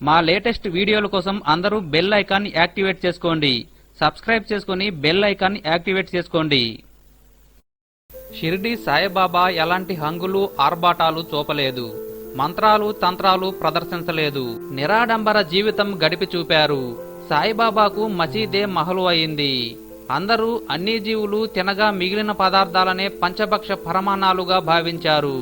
మా లేటెస్ట్ వీడియోల కోసం అందరూ బెల్ ఐకాన్ యాక్టివేట్ చేసుకోండి. సబ్స్క్రైబ్ చేసుకుని బెల్ ఐకాన్ యాక్టివేట్ చేసుకోండి. షిరిడి సాయిబాబా ఎలాంటి హంగులు ఆర్భాటాలు చూపలేదు. మంత్రాలు తంత్రాలు ప్రదర్శించలేదు. నిరాడంబర జీవితం గడిపి చూపారు. సాయిబాబాకు మసీదే మహలు అయింది. అందరూ అన్ని జీవులు తినగా మిగిలిన పదార్థాలనే పంచభక్ష పరమాణాలుగా భావించారు.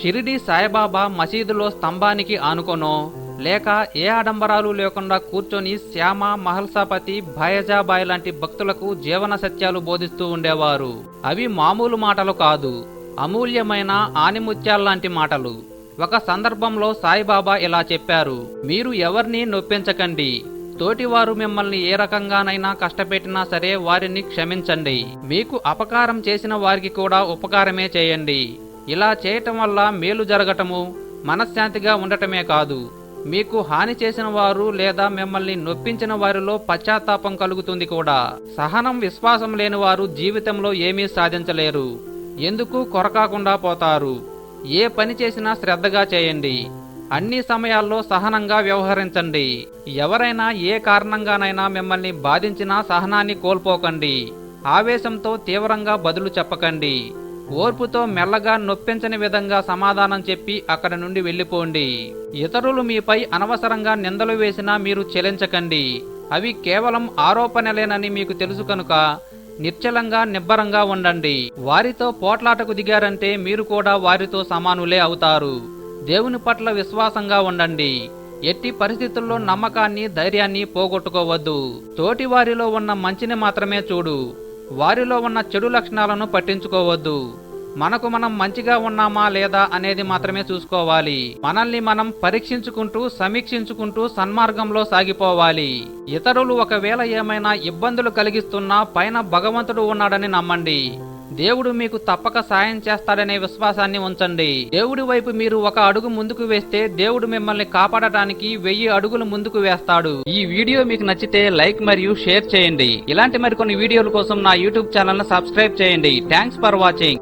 షిరిడి సాయిబాబా మసీదులో స్తంభానికి ఆనుకొనో లేక ఏ ఆడంబరాలు లేకుండా కూర్చొని శ్యామ మహల్సాపతి భయజాబాయ్ లాంటి భక్తులకు జీవన సత్యాలు బోధిస్తూ ఉండేవారు. అవి మామూలు మాటలు కాదు అమూల్యమైన ఆనిముత్యాల్లాంటి మాటలు. ఒక సందర్భంలో సాయిబాబా ఇలా చెప్పారు మీరు ఎవరిని నొప్పించకండి. తోటివారు మిమ్మల్ని ఏ రకంగానైనా కష్టపెట్టినా సరే వారిని క్షమించండి. మీకు అపకారం చేసిన వారికి కూడా ఉపకారమే చేయండి. ఇలా చేయటం వల్ల మేలు జరగటము మనశ్శాంతిగా ఉండటమే కాదు. మీకు హాని చేసిన వారు లేదా మిమ్మల్ని నొప్పించిన వారిలో పశ్చాత్తాపం కలుగుతుంది కూడా. సహనం విశ్వాసం లేని వారు జీవితంలో ఏమీ సాధించలేరు. ఎందుకు కొరకాకుండా పోతారు? ఏ పని చేసినా శ్రద్ధగా చేయండి. అన్ని సమయాల్లో సహనంగా వ్యవహరించండి. ఎవరైనా ఏ కారణంగానైనా మిమ్మల్ని బాధించినా సహనాన్ని కోల్పోకండి. ఆవేశంతో తీవ్రంగా బదులు చెప్పకండి. ఓర్పుతో మెల్లగా నొప్పించని విధంగా సమాధానం చెప్పి అక్కడ నుండి వెళ్ళిపోండి. ఇతరులు మీపై అనవసరంగా నిందలు వేసినా మీరు చెలించకండి. అవి కేవలం ఆరోపణలేనని మీకు తెలుసు కనుక నిశ్చలంగా నిబ్బరంగా ఉండండి. వారితో పోట్లాటకు దిగారంటే మీరు కూడా వారితో సమానులే అవుతారు. దేవుని పట్ల విశ్వాసంగా ఉండండి. ఎట్టి పరిస్థితుల్లో నమ్మకాన్ని ధైర్యాన్ని పోగొట్టుకోవద్దు. తోటివారిలో ఉన్న మంచిని మాత్రమే చూడు. వారిలో ఉన్న చెడు లక్షణాలను పట్టించుకోవద్దు. మనకు మనం మంచిగా ఉన్నామా లేదా అనేది మాత్రమే చూసుకోవాలి. మనల్ని మనం పరీక్షించుకుంటూ సమీక్షించుకుంటూ సన్మార్గంలో సాగిపోవాలి. ఇతరులు ఒకవేళ ఏమైనా ఇబ్బందులు కలిగిస్తున్నా పైన భగవంతుడు ఉన్నాడని నమ్మండి. దేవుడు మీకు తప్పక సాయం చేస్తాడనే విశ్వాసాన్ని ఉంచండి. దేవుడి వైపు మీరు ఒక అడుగు ముందుకు వేస్తే దేవుడు మిమ్మల్ని కాపాడటానికి వెయ్యి అడుగులు ముందుకు వేస్తాడు. ఈ వీడియో మీకు నచ్చితే లైక్ మరియు షేర్ చేయండి. ఇలాంటి మరికొన్ని వీడియోల కోసం నా యూట్యూబ్ ఛానల్ సబ్స్క్రైబ్ చేయండి. Thanks for watching.